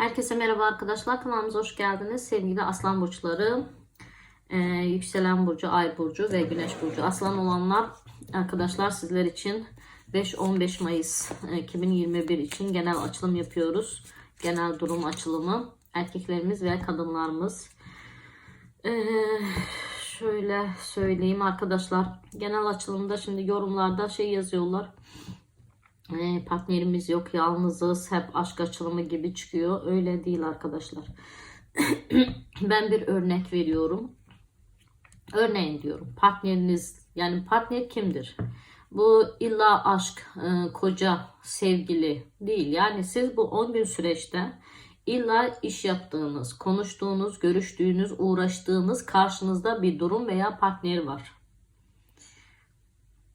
Herkese merhaba arkadaşlar. Kanalımıza hoş geldiniz. Sevgili Aslan Burçları, e, Yükselen Burcu, Ay Burcu ve Güneş Burcu. Aslan olanlar arkadaşlar sizler için 5-15 Mayıs e, 2021 için genel açılım yapıyoruz. Genel durum açılımı. Erkeklerimiz ve kadınlarımız. E, şöyle söyleyeyim arkadaşlar. Genel açılımda şimdi yorumlarda şey yazıyorlar. Partnerimiz yok, yalnızız, hep aşk açılımı gibi çıkıyor. Öyle değil arkadaşlar. ben bir örnek veriyorum. Örneğin diyorum partneriniz yani partner kimdir? Bu illa aşk, e, koca, sevgili değil. Yani siz bu 10 gün süreçte illa iş yaptığınız, konuştuğunuz, görüştüğünüz, uğraştığınız karşınızda bir durum veya partner var.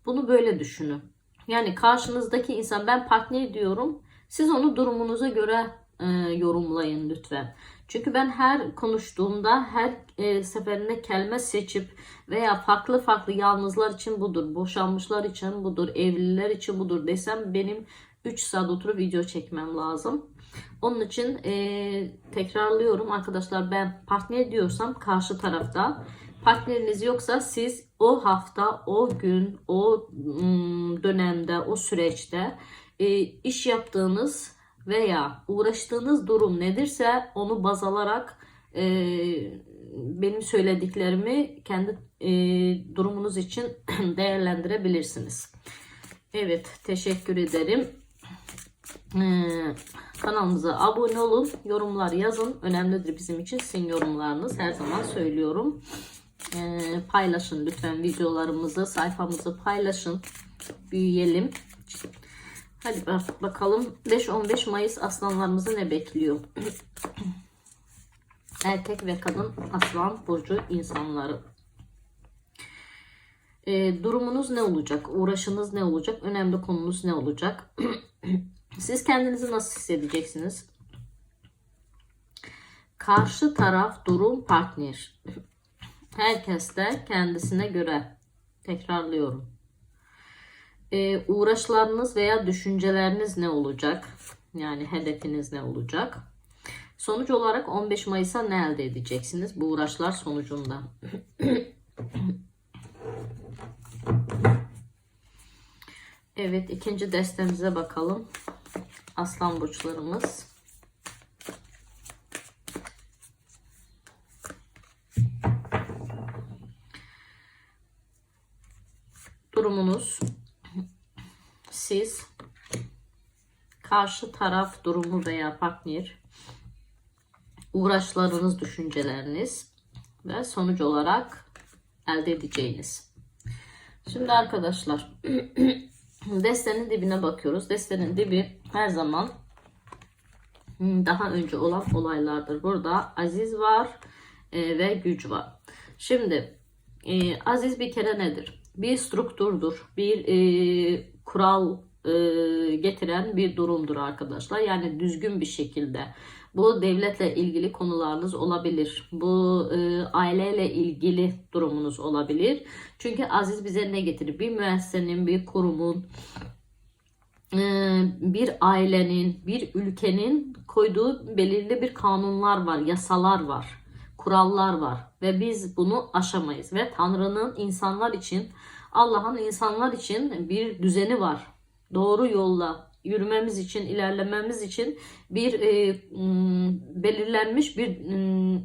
Bunu böyle düşünün. Yani karşınızdaki insan ben partner diyorum. Siz onu durumunuza göre e, yorumlayın lütfen. Çünkü ben her konuştuğumda her e, seferinde kelime seçip veya farklı farklı yalnızlar için budur, boşanmışlar için budur, evliler için budur desem benim 3 saat oturup video çekmem lazım. Onun için e, tekrarlıyorum arkadaşlar ben partner diyorsam karşı tarafta partneriniz yoksa siz o hafta, o gün, o ım, dönemde, o süreçte e, iş yaptığınız veya uğraştığınız durum nedirse onu baz alarak e, benim söylediklerimi kendi e, durumunuz için değerlendirebilirsiniz. Evet, teşekkür ederim. Kanalımıza abone olun, yorumlar yazın. Önemlidir bizim için sizin yorumlarınız. Her zaman söylüyorum. Ee, paylaşın lütfen videolarımızı, sayfamızı paylaşın. Büyüyelim. Hadi bak bakalım 5-15 Mayıs aslanlarımızı ne bekliyor? Erkek ve kadın aslan burcu insanları. Ee, durumunuz ne olacak? Uğraşınız ne olacak? Önemli konunuz ne olacak? Siz kendinizi nasıl hissedeceksiniz? Karşı taraf durum partner. Herkes de kendisine göre. Tekrarlıyorum. Ee, uğraşlarınız veya düşünceleriniz ne olacak? Yani hedefiniz ne olacak? Sonuç olarak 15 Mayıs'a ne elde edeceksiniz bu uğraşlar sonucunda? evet ikinci destemize bakalım. Aslan burçlarımız. Durumunuz siz karşı taraf durumu veya partner uğraşlarınız, düşünceleriniz ve sonuç olarak elde edeceğiniz. Şimdi arkadaşlar destenin dibine bakıyoruz. Destenin dibi her zaman daha önce olan olaylardır. Burada aziz var e, ve güç var. Şimdi e, aziz bir kere nedir? Bir strukturdur, bir e, kural e, getiren bir durumdur arkadaşlar. Yani düzgün bir şekilde. Bu devletle ilgili konularınız olabilir. Bu e, aileyle ilgili durumunuz olabilir. Çünkü aziz bize ne getirir? Bir müessesenin, bir kurumun, e, bir ailenin, bir ülkenin koyduğu belirli bir kanunlar var, yasalar var, kurallar var ve biz bunu aşamayız ve Tanrı'nın insanlar için, Allah'ın insanlar için bir düzeni var. Doğru yolla yürümemiz için, ilerlememiz için bir e, belirlenmiş bir m,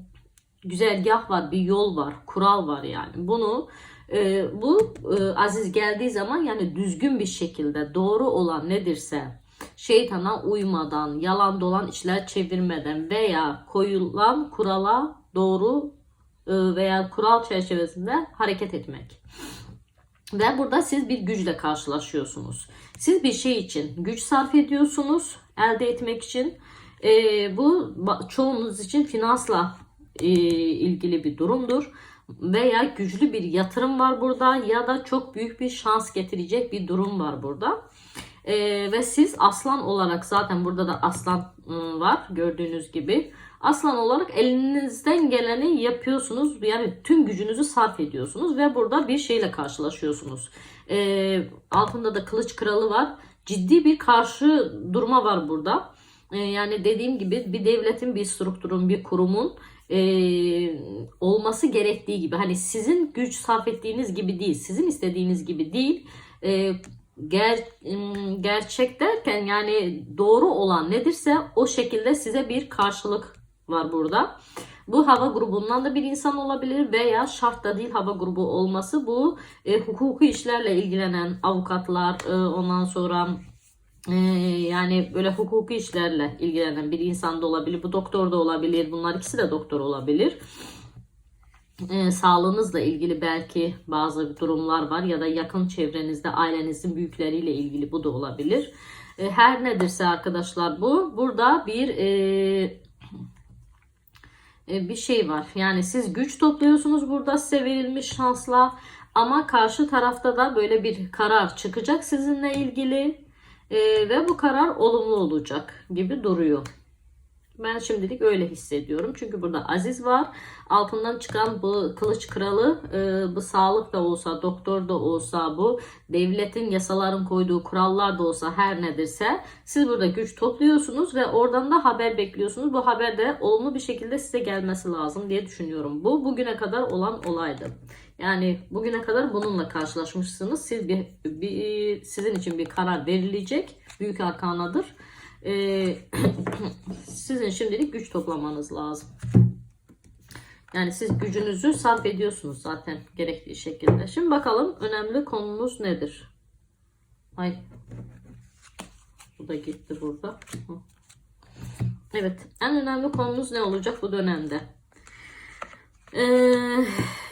güzergah var, bir yol var, kural var yani. Bunu e, bu e, aziz geldiği zaman yani düzgün bir şekilde doğru olan nedirse şeytana uymadan, yalan dolan işler çevirmeden veya koyulan kurala doğru e, veya kural çerçevesinde hareket etmek. Ve burada siz bir güçle karşılaşıyorsunuz. Siz bir şey için güç sarf ediyorsunuz elde etmek için. E, bu çoğunuz için finansla e, ilgili bir durumdur. Veya güçlü bir yatırım var burada ya da çok büyük bir şans getirecek bir durum var burada. E, ve siz aslan olarak zaten burada da aslan ıı, var gördüğünüz gibi. Aslan olarak elinizden geleni yapıyorsunuz. Yani tüm gücünüzü sarf ediyorsunuz ve burada bir şeyle karşılaşıyorsunuz. E, altında da kılıç kralı var. Ciddi bir karşı durma var burada. e, yani dediğim gibi bir devletin, bir strukturun, bir kurumun e, olması gerektiği gibi hani sizin güç sarf ettiğiniz gibi değil, sizin istediğiniz gibi değil. E, ger, gerçek derken yani doğru olan nedirse o şekilde size bir karşılık var burada. Bu hava grubundan da bir insan olabilir veya şart da değil hava grubu olması. Bu e, hukuki işlerle ilgilenen avukatlar, e, ondan sonra e, yani böyle hukuki işlerle ilgilenen bir insan da olabilir. Bu doktor da olabilir. Bunlar ikisi de doktor olabilir. E, sağlığınızla ilgili belki bazı durumlar var ya da yakın çevrenizde ailenizin büyükleriyle ilgili bu da olabilir. E, her nedirse arkadaşlar bu. Burada bir e, bir şey var. Yani siz güç topluyorsunuz burada size verilmiş şansla ama karşı tarafta da böyle bir karar çıkacak sizinle ilgili E, ve bu karar olumlu olacak gibi duruyor. Ben şimdilik öyle hissediyorum. Çünkü burada Aziz var. Altından çıkan bu kılıç kralı e, bu sağlık da olsa, doktor da olsa, bu devletin yasaların koyduğu kurallar da olsa her nedirse siz burada güç topluyorsunuz ve oradan da haber bekliyorsunuz. Bu haber de olumlu bir şekilde size gelmesi lazım diye düşünüyorum. Bu bugüne kadar olan olaydı. Yani bugüne kadar bununla karşılaşmışsınız. Siz bir, bir sizin için bir karar verilecek. Büyük arkanadır. Ee, sizin şimdilik güç toplamanız lazım. Yani siz gücünüzü sarf ediyorsunuz zaten gerektiği şekilde. Şimdi bakalım önemli konumuz nedir? Ay. Bu da gitti burada. Evet. En önemli konumuz ne olacak bu dönemde? Ee,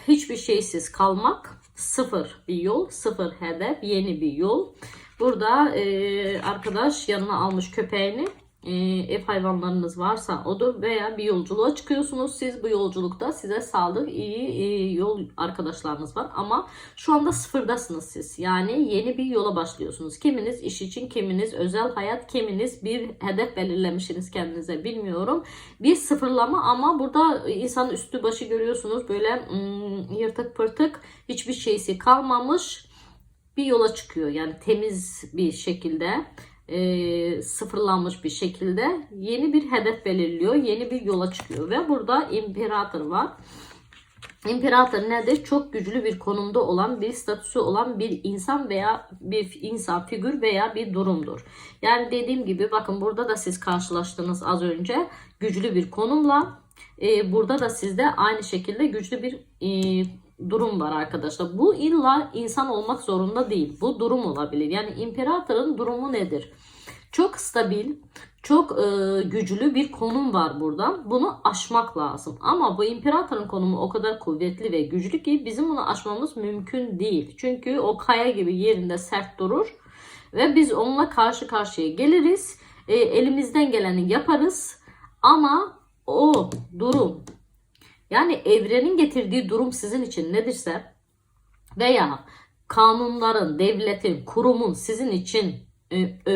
hiçbir şeysiz kalmak. Sıfır bir yol. Sıfır hedef. Yeni bir yol. Burada e, arkadaş yanına almış köpeğini e, ev hayvanlarınız varsa odur veya bir yolculuğa çıkıyorsunuz. Siz bu yolculukta size sağlık iyi, iyi yol arkadaşlarınız var ama şu anda sıfırdasınız siz. Yani yeni bir yola başlıyorsunuz. Kiminiz iş için, kiminiz özel hayat, kiminiz bir hedef belirlemişsiniz kendinize bilmiyorum. Bir sıfırlama ama burada insanın üstü başı görüyorsunuz böyle hmm, yırtık pırtık hiçbir şeysi kalmamış bir yola çıkıyor. Yani temiz bir şekilde e, sıfırlanmış bir şekilde yeni bir hedef belirliyor. Yeni bir yola çıkıyor ve burada imparator var. İmparator nedir? Çok güçlü bir konumda olan, bir statüsü olan bir insan veya bir insan figür veya bir durumdur. Yani dediğim gibi bakın burada da siz karşılaştınız az önce güçlü bir konumla. E, burada da sizde aynı şekilde güçlü bir e, durum var arkadaşlar. Bu illa insan olmak zorunda değil. Bu durum olabilir. Yani imparatorun durumu nedir? Çok stabil, çok e, güçlü bir konum var burada. Bunu aşmak lazım. Ama bu imparatorun konumu o kadar kuvvetli ve güçlü ki bizim bunu aşmamız mümkün değil. Çünkü o kaya gibi yerinde sert durur ve biz onunla karşı karşıya geliriz. E, elimizden geleni yaparız. Ama o durum yani evrenin getirdiği durum sizin için nedirse veya kanunların, devletin, kurumun sizin için e, e,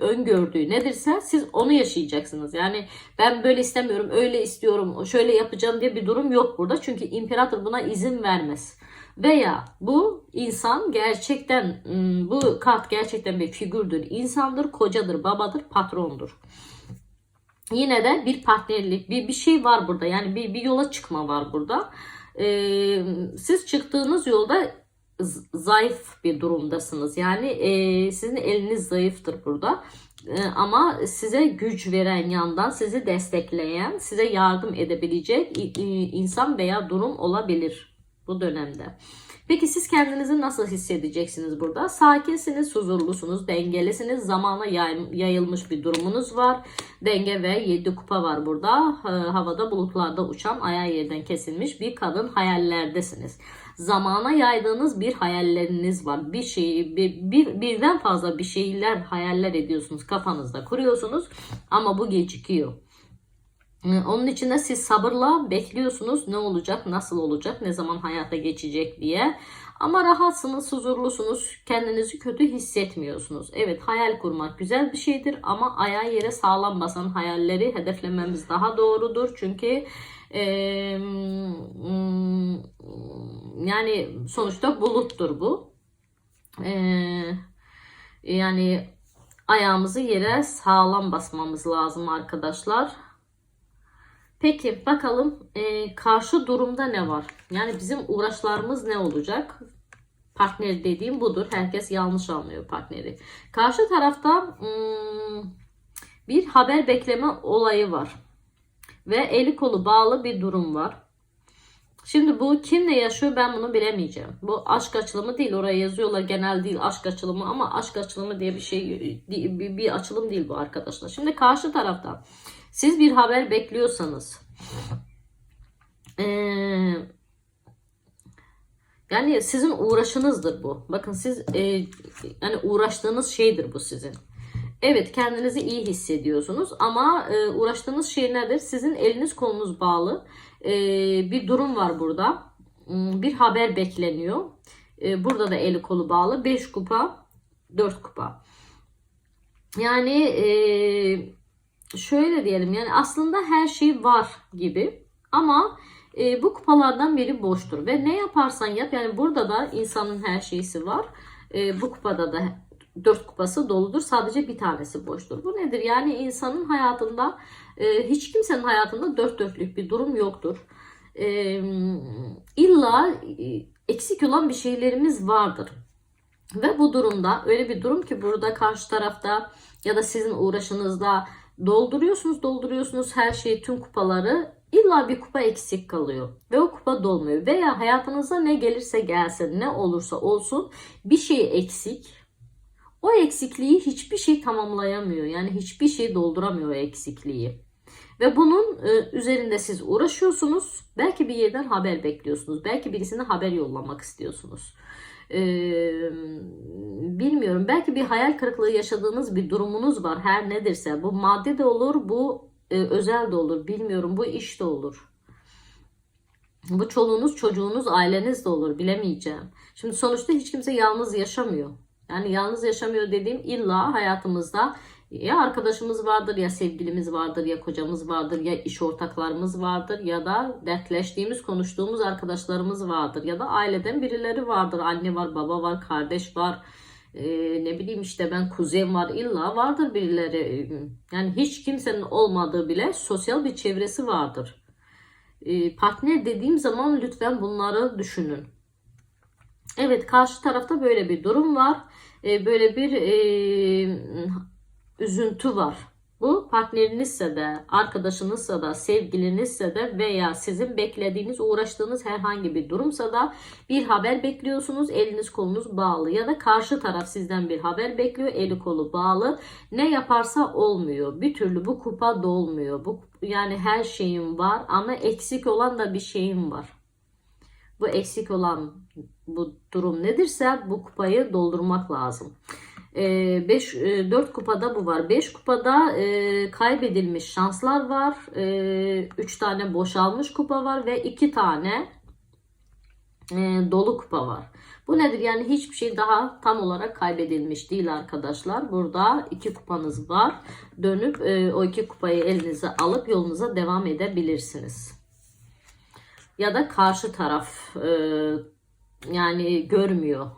öngördüğü nedirse siz onu yaşayacaksınız. Yani ben böyle istemiyorum, öyle istiyorum, şöyle yapacağım diye bir durum yok burada. Çünkü imparator buna izin vermez. Veya bu insan gerçekten bu kart gerçekten bir figürdür, insandır, kocadır, babadır, patrondur yine de bir partnerlik, bir bir şey var burada. Yani bir bir yola çıkma var burada. Ee, siz çıktığınız yolda zayıf bir durumdasınız. Yani e, sizin eliniz zayıftır burada. E, ama size güç veren yandan sizi destekleyen, size yardım edebilecek insan veya durum olabilir bu dönemde. Peki siz kendinizi nasıl hissedeceksiniz burada? Sakinsiniz, huzurlusunuz, dengelisiniz, zamana yayılmış bir durumunuz var. Denge ve 7 kupa var burada. Havada bulutlarda uçan, ayağı yerden kesilmiş bir kadın hayallerdesiniz. Zamana yaydığınız bir hayalleriniz var. Bir şeyi bir, bir birden fazla bir şeyler hayaller ediyorsunuz, kafanızda kuruyorsunuz ama bu gecikiyor. Ee, onun için de siz sabırla bekliyorsunuz ne olacak, nasıl olacak, ne zaman hayata geçecek diye. Ama rahatsınız, huzurlusunuz, kendinizi kötü hissetmiyorsunuz. Evet hayal kurmak güzel bir şeydir ama ayağı yere sağlam basan hayalleri hedeflememiz daha doğrudur. Çünkü e, yani sonuçta buluttur bu. E, yani ayağımızı yere sağlam basmamız lazım arkadaşlar. Peki bakalım e, karşı durumda ne var? Yani bizim uğraşlarımız ne olacak? Partner dediğim budur. Herkes yanlış anlıyor partneri. Karşı tarafta hmm, bir haber bekleme olayı var. Ve eli kolu bağlı bir durum var. Şimdi bu kimle yaşıyor ben bunu bilemeyeceğim. Bu aşk açılımı değil. Oraya yazıyorlar genel değil aşk açılımı ama aşk açılımı diye bir şey bir, açılım değil bu arkadaşlar. Şimdi karşı tarafta siz bir haber bekliyorsanız eee yani sizin uğraşınızdır bu. Bakın siz e, yani uğraştığınız şeydir bu sizin. Evet kendinizi iyi hissediyorsunuz ama e, uğraştığınız şey nedir? Sizin eliniz kolunuz bağlı. E, bir durum var burada. Hmm, Bir haber bekleniyor. E, burada da eli kolu bağlı. 5 kupa, 4 kupa. Yani e, şöyle diyelim yani aslında her şey var gibi ama e, bu kupalardan biri boştur ve ne yaparsan yap yani burada da insanın her şeysi var. E, bu kupada da dört kupası doludur. Sadece bir tanesi boştur. Bu nedir? Yani insanın hayatında e, hiç kimsenin hayatında dört dörtlük bir durum yoktur. E, illa e, eksik olan bir şeylerimiz vardır. Ve bu durumda öyle bir durum ki burada karşı tarafta ya da sizin uğraşınızda dolduruyorsunuz dolduruyorsunuz her şeyi tüm kupaları. İlla bir kupa eksik kalıyor ve o kupa dolmuyor. Veya hayatınıza ne gelirse gelsin ne olursa olsun bir şey eksik. O eksikliği hiçbir şey tamamlayamıyor. Yani hiçbir şey dolduramıyor o eksikliği. Ve bunun e, üzerinde siz uğraşıyorsunuz. Belki bir yerden haber bekliyorsunuz. Belki birisine haber yollamak istiyorsunuz ee, bilmiyorum. Belki bir hayal kırıklığı yaşadığınız bir durumunuz var. Her nedirse bu maddi de olur bu e, özel de olur. Bilmiyorum. Bu iş de olur. Bu çoluğunuz çocuğunuz aileniz de olur. Bilemeyeceğim. Şimdi sonuçta hiç kimse yalnız yaşamıyor. Yani yalnız yaşamıyor dediğim illa hayatımızda ya arkadaşımız vardır ya sevgilimiz vardır ya kocamız vardır ya iş ortaklarımız vardır ya da dertleştiğimiz konuştuğumuz arkadaşlarımız vardır ya da aileden birileri vardır. Anne var baba var kardeş var. Ee, ne bileyim işte ben kuzen var illa vardır birileri. Yani hiç kimsenin olmadığı bile sosyal bir çevresi vardır. Ee, partner dediğim zaman lütfen bunları düşünün. Evet karşı tarafta böyle bir durum var. Ee, böyle bir e, üzüntü var. Bu partnerinizse de, arkadaşınızsa da, sevgilinizse de veya sizin beklediğiniz, uğraştığınız herhangi bir durumsa da bir haber bekliyorsunuz. Eliniz kolunuz bağlı ya da karşı taraf sizden bir haber bekliyor. Eli kolu bağlı. Ne yaparsa olmuyor. Bir türlü bu kupa dolmuyor. Bu yani her şeyim var ama eksik olan da bir şeyim var. Bu eksik olan bu durum nedirse bu kupayı doldurmak lazım. 5 e, 4 kupada bu var. 5 kupada e, kaybedilmiş şanslar var. 3 e, tane boşalmış kupa var ve 2 tane e, dolu kupa var. Bu nedir? Yani hiçbir şey daha tam olarak kaybedilmiş değil arkadaşlar. Burada iki kupanız var. Dönüp e, o iki kupayı elinize alıp yolunuza devam edebilirsiniz. Ya da karşı taraf e, yani görmüyor.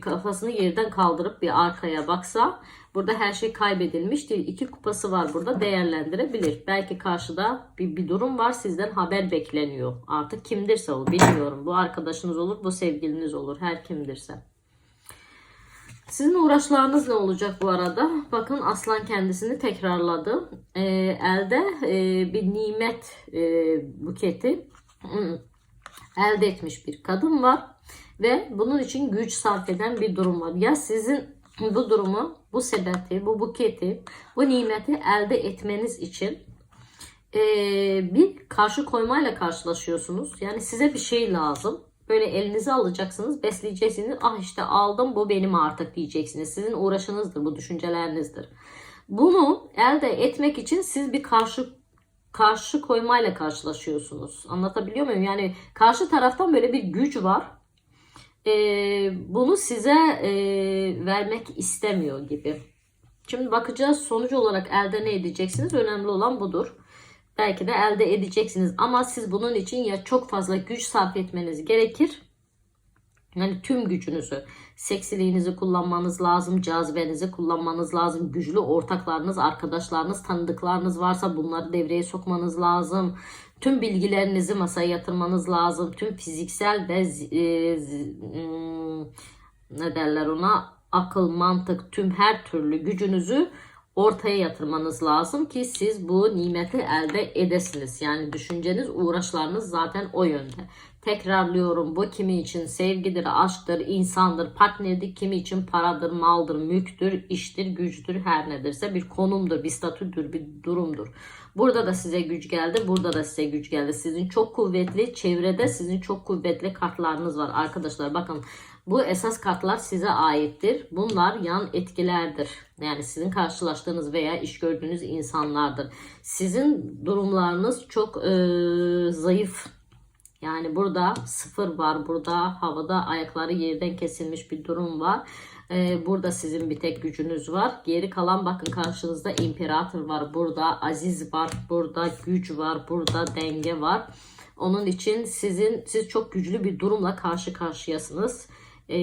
Kafasını yerden kaldırıp bir arkaya baksa burada her şey kaybedilmiş değil. İki kupası var burada değerlendirebilir. Belki karşıda bir, bir durum var sizden haber bekleniyor. Artık kimdirse o bilmiyorum. Bu arkadaşınız olur bu sevgiliniz olur her kimdirse. Sizin uğraşlarınız ne olacak bu arada? Bakın aslan kendisini tekrarladı. Ee, elde e, bir nimet e, buketi elde etmiş bir kadın var ve bunun için güç sarf eden bir durum var. Ya sizin bu durumu, bu sebeti, bu buketi, bu nimeti elde etmeniz için e, bir karşı koymayla karşılaşıyorsunuz. Yani size bir şey lazım. Böyle elinize alacaksınız, besleyeceksiniz. Ah işte aldım bu benim artık diyeceksiniz. Sizin uğraşınızdır, bu düşüncelerinizdir. Bunu elde etmek için siz bir karşı karşı koymayla karşılaşıyorsunuz. Anlatabiliyor muyum? Yani karşı taraftan böyle bir güç var e, bunu size e, vermek istemiyor gibi. Şimdi bakacağız sonuç olarak elde ne edeceksiniz? Önemli olan budur. Belki de elde edeceksiniz ama siz bunun için ya çok fazla güç sarf etmeniz gerekir Yani tüm gücünüzü, seksiliğinizi kullanmanız lazım, cazibenizi kullanmanız lazım, güçlü ortaklarınız, arkadaşlarınız, tanıdıklarınız varsa bunları devreye sokmanız lazım. Tüm bilgilerinizi masaya yatırmanız lazım. Tüm fiziksel ve e, hmm, ne derler ona akıl, mantık, tüm her türlü gücünüzü ortaya yatırmanız lazım ki siz bu nimeti elde edesiniz. Yani düşünceniz, uğraşlarınız zaten o yönde. Tekrarlıyorum bu kimi için sevgidir, aşktır, insandır, partnerdir, kimi için paradır, maldır, mülktür, iştir, güçtür, her nedirse bir konumdur, bir statüdür, bir durumdur. Burada da size güç geldi, burada da size güç geldi. Sizin çok kuvvetli, çevrede sizin çok kuvvetli kartlarınız var arkadaşlar. Bakın bu esas kartlar size aittir. Bunlar yan etkilerdir. Yani sizin karşılaştığınız veya iş gördüğünüz insanlardır. Sizin durumlarınız çok eee, zayıf. Yani burada sıfır var. Burada havada ayakları yerden kesilmiş bir durum var. Ee, burada sizin bir tek gücünüz var. Geri kalan bakın karşınızda imparator var. Burada aziz var. Burada güç var. Burada denge var. Onun için sizin siz çok güçlü bir durumla karşı karşıyasınız. Ee,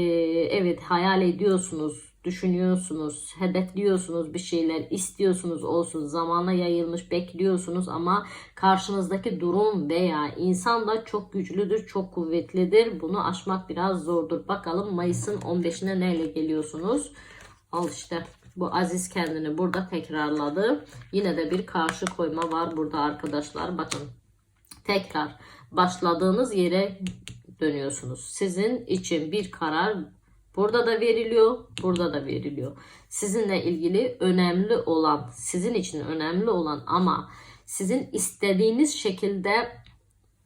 evet hayal ediyorsunuz, düşünüyorsunuz, hedefliyorsunuz bir şeyler, istiyorsunuz olsun, zamana yayılmış bekliyorsunuz ama karşınızdaki durum veya insan da çok güçlüdür, çok kuvvetlidir. Bunu aşmak biraz zordur. Bakalım Mayıs'ın 15'ine neyle geliyorsunuz? Al işte bu Aziz kendini burada tekrarladı. Yine de bir karşı koyma var burada arkadaşlar. Bakın tekrar başladığınız yere dönüyorsunuz. Sizin için bir karar burada da veriliyor, burada da veriliyor. Sizinle ilgili önemli olan, sizin için önemli olan ama sizin istediğiniz şekilde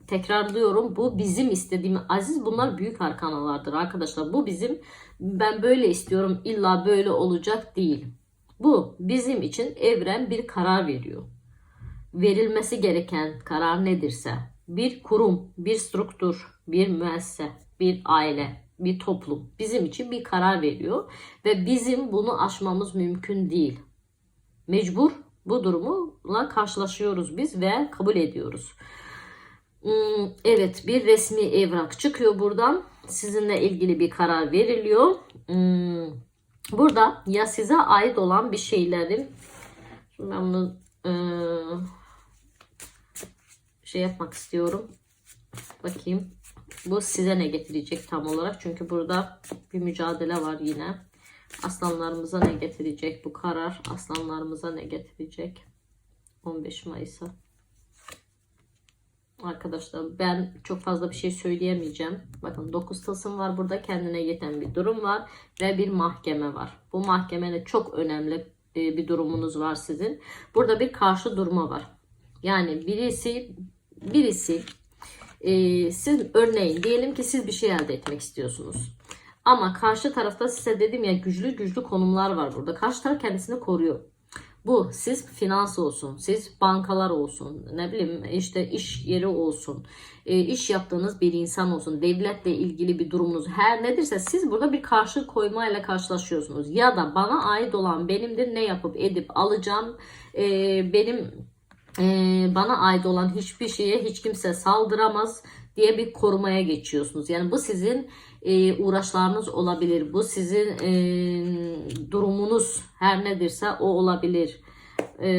tekrarlıyorum bu bizim istediğimiz aziz bunlar büyük arkanalardır arkadaşlar. Bu bizim ben böyle istiyorum illa böyle olacak değil. Bu bizim için evren bir karar veriyor verilmesi gereken karar nedirse bir kurum, bir struktur, bir müessese, bir aile, bir toplum bizim için bir karar veriyor ve bizim bunu aşmamız mümkün değil. Mecbur bu durumla karşılaşıyoruz biz ve kabul ediyoruz. Hmm, Evet bir resmi evrak çıkıyor buradan. Sizinle ilgili bir karar veriliyor. Hmm, Burada ya size ait olan bir şeylerin Şimdi ben bunu eee, şey yapmak istiyorum. Bakayım. Bu size ne getirecek tam olarak? Çünkü burada bir mücadele var yine. Aslanlarımıza ne getirecek bu karar? Aslanlarımıza ne getirecek? 15 Mayıs'a. Arkadaşlar ben çok fazla bir şey söyleyemeyeceğim. Bakın 9 Tılsım var burada kendine yeten bir durum var ve bir mahkeme var. Bu mahkemenin çok önemli e, bir durumunuz var sizin. Burada bir karşı durma var. Yani birisi birisi e, siz örneğin diyelim ki siz bir şey elde etmek istiyorsunuz. Ama karşı tarafta size dedim ya güçlü güçlü konumlar var burada. Karşı taraf kendisini koruyor. Bu siz finans olsun, siz bankalar olsun, ne bileyim işte iş yeri olsun, e, iş yaptığınız bir insan olsun, devletle ilgili bir durumunuz her nedirse siz burada bir karşı koymayla karşılaşıyorsunuz. Ya da bana ait olan benimdir ne yapıp edip alacağım e, benim e, bana ait olan hiçbir şeye hiç kimse saldıramaz diye bir korumaya geçiyorsunuz. Yani bu sizin e, uğraşlarınız olabilir. Bu sizin e, durumunuz her nedirse o olabilir. E,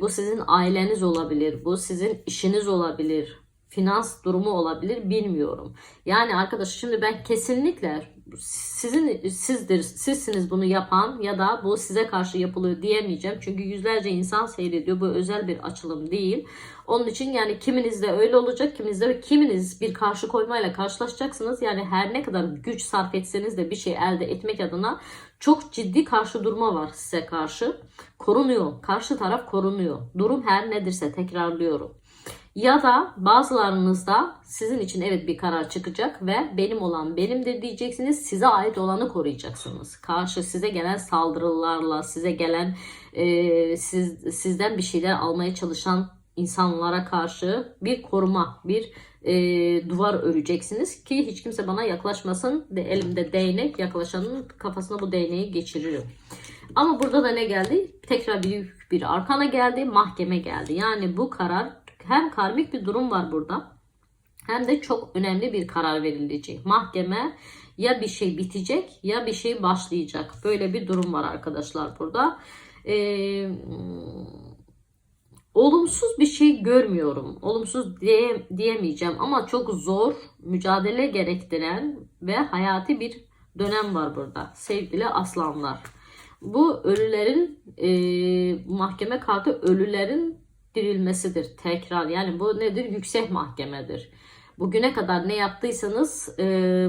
bu sizin aileniz olabilir. Bu sizin işiniz olabilir. Finans durumu olabilir bilmiyorum. Yani arkadaş şimdi ben kesinlikle sizin sizdir sizsiniz bunu yapan ya da bu size karşı yapılıyor diyemeyeceğim. Çünkü yüzlerce insan seyrediyor. Bu özel bir açılım değil. Onun için yani kiminizde öyle olacak, kiminizde kiminiz bir karşı koymayla karşılaşacaksınız. Yani her ne kadar güç sarf etseniz de bir şey elde etmek adına çok ciddi karşı durma var size karşı. Korunuyor. Karşı taraf korunuyor. Durum her nedirse tekrarlıyorum. Ya da bazılarınızda sizin için evet bir karar çıkacak ve benim olan benimdir diyeceksiniz. Size ait olanı koruyacaksınız. Karşı size gelen saldırılarla, size gelen e, siz, sizden bir şeyler almaya çalışan insanlara karşı bir koruma, bir e, duvar öreceksiniz ki hiç kimse bana yaklaşmasın. De, elimde değnek yaklaşanın kafasına bu değneği geçiririm. Ama burada da ne geldi? Tekrar büyük bir arkana geldi, mahkeme geldi. Yani bu karar hem karmik bir durum var burada hem de çok önemli bir karar verilecek. Mahkeme Ya bir şey bitecek ya bir şey başlayacak. Böyle bir durum var arkadaşlar burada. Ee, olumsuz bir şey görmüyorum. Olumsuz diye, diyemeyeceğim ama çok zor, mücadele gerektiren ve hayati bir dönem var burada. Sevgili aslanlar. Bu ölülerin e, mahkeme kartı ölülerin dirilmesidir. Tekrar yani bu nedir? Yüksek mahkemedir. Bugüne kadar ne yaptıysanız e,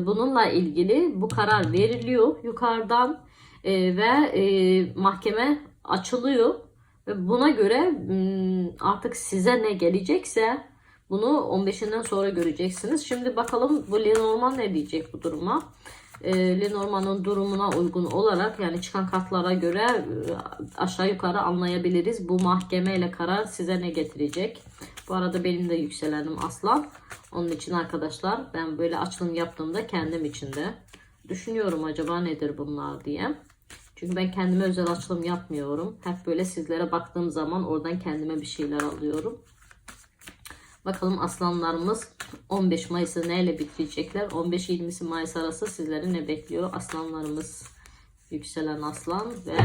bununla ilgili bu karar veriliyor yukarıdan e, ve e, mahkeme açılıyor ve buna göre m, artık size ne gelecekse bunu 15'inden sonra göreceksiniz. Şimdi bakalım bu Lenormand ne diyecek bu duruma. E, Lenormand'ın durumuna uygun olarak yani çıkan kartlara göre e, aşağı yukarı anlayabiliriz. Bu mahkemeyle karar size ne getirecek. Bu arada benim de yükselenim aslan. Onun için arkadaşlar ben böyle açılım yaptığımda kendim için de düşünüyorum acaba nedir bunlar diye. Çünkü ben kendime özel açılım yapmıyorum. Hep böyle sizlere baktığım zaman oradan kendime bir şeyler alıyorum. Bakalım aslanlarımız 15 Mayıs'ı neyle bitirecekler? 15-20 Mayıs arası sizleri ne bekliyor? Aslanlarımız yükselen aslan ve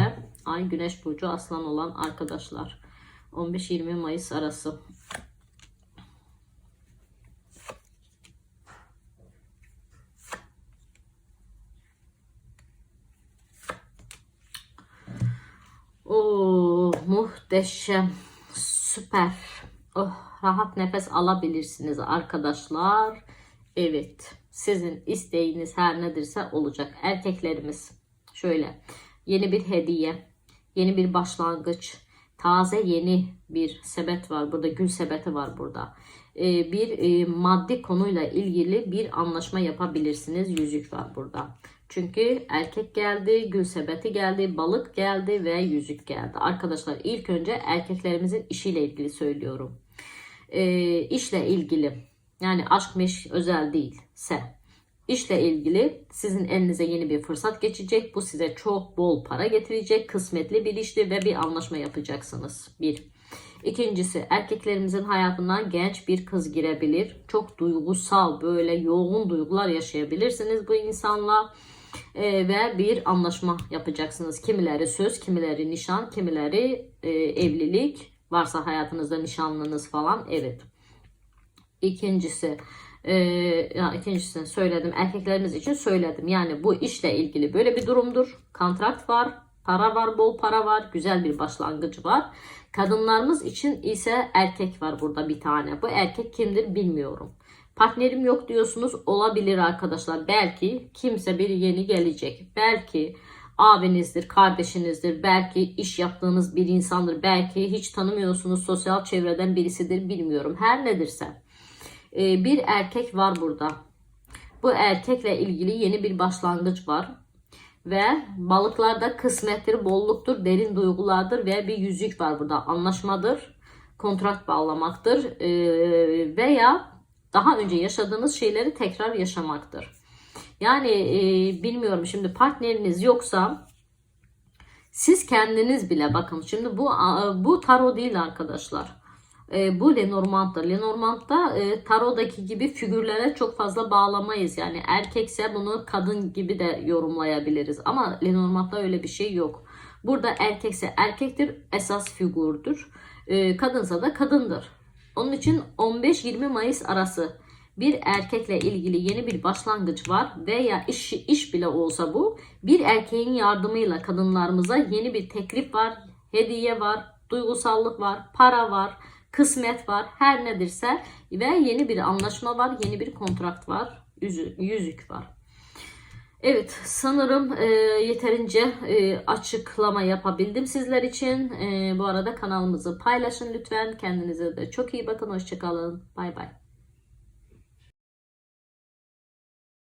ay güneş burcu aslan olan arkadaşlar. 15-20 Mayıs arası. Oo, muhteşem. Süper. Oh, rahat nefes alabilirsiniz arkadaşlar. Evet. Sizin isteğiniz her nedirse olacak. Erkeklerimiz şöyle yeni bir hediye, yeni bir başlangıç, taze yeni bir sebet var burada. Gül sebeti var burada. Ee, bir e, maddi konuyla ilgili bir anlaşma yapabilirsiniz. Yüzük var burada. Çünkü erkek geldi, gül sepeti geldi, balık geldi ve yüzük geldi. Arkadaşlar ilk önce erkeklerimizin işiyle ilgili söylüyorum. Ee, işle ilgili yani aşk meş özel değilse işle ilgili sizin elinize yeni bir fırsat geçecek. Bu size çok bol para getirecek. Kısmetli bir işti ve bir anlaşma yapacaksınız. Bir. İkincisi erkeklerimizin hayatından genç bir kız girebilir. Çok duygusal böyle yoğun duygular yaşayabilirsiniz bu insanla. Ee, ve bir anlaşma yapacaksınız. Kimileri söz, kimileri nişan, kimileri e, evlilik. Varsa hayatınızda nişanlınız falan. Evet. İkincisi e, ya ikincisini söyledim. Erkeklerimiz için söyledim. Yani bu işle ilgili böyle bir durumdur. Kontrakt var. Para var, bol para var, güzel bir başlangıcı var. Kadınlarımız için ise erkek var burada bir tane. Bu erkek kimdir bilmiyorum. Partnerim yok diyorsunuz olabilir arkadaşlar. Belki kimse bir yeni gelecek. Belki abinizdir, kardeşinizdir, belki iş yaptığınız bir insandır, belki hiç tanımıyorsunuz sosyal çevreden birisidir bilmiyorum. Her nedirse. Ee, bir erkek var burada. Bu erkekle ilgili yeni bir başlangıç var. Ve balıklarda kısmettir, bolluktur, derin duygulardır ve bir yüzük var burada. Anlaşmadır, kontrat bağlamaktır ee, veya daha önce yaşadığınız şeyleri tekrar yaşamaktır. Yani e, bilmiyorum şimdi partneriniz yoksa siz kendiniz bile bakın şimdi bu bu tarot değil arkadaşlar. E, bu Lenormand'da. Lenormand'da e, tarodaki gibi figürlere çok fazla bağlamayız. Yani erkekse bunu kadın gibi de yorumlayabiliriz. Ama Lenormand'da öyle bir şey yok. Burada erkekse erkektir, esas figürdür. E, kadınsa da kadındır. Onun için 15-20 Mayıs arası bir erkekle ilgili yeni bir başlangıç var veya iş, iş bile olsa bu bir erkeğin yardımıyla kadınlarımıza yeni bir teklif var, hediye var, duygusallık var, para var, kısmet var, her nedirse ve yeni bir anlaşma var, yeni bir kontrakt var, yüzük var. Evet sanırım e, yeterince e, açıklama yapabildim sizler için. E, bu arada kanalımızı paylaşın lütfen. Kendinize de çok iyi bakın. Hoşçakalın. Bay bay.